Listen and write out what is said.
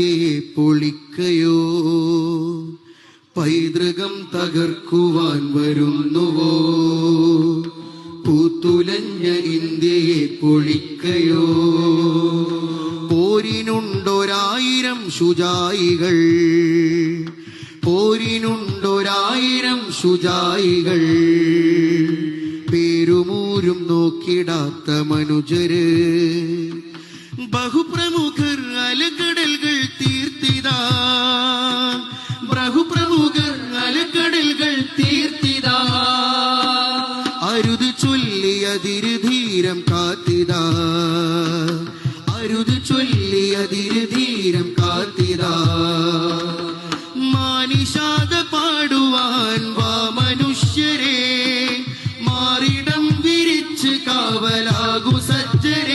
ഇന്ത്യയെ പൊളിക്കയോ? പൈതൃകം തകർക്കുവാൻ വരുന്നുവോ? പൂത്തുലഞ്ഞ ഇന്ത്യയെ പൊളിക്കയോ? പോരിനുണ്ടൊരായിരം ശുചായികൾ പോരിനുണ്ടൊരായിരം ശുചായികൾ പേരുമൂരും നോക്കിടാത്ത മനുജര് ബഹുപ്രമുഖർ അലക്കടലുകൾ കാത്തിതാ. അരുത് ചൊല്ലിയതിരുധീരം കാത്തിതാ. അരുത് ചൊല്ലിയതിരുധീരം കാത്തിതാ. മാനിഷാദ പാടുവാൻ വാ മനുഷ്യരെ മാറിടം വിരിച്ച് കാവലാകു സജ്ജരെ.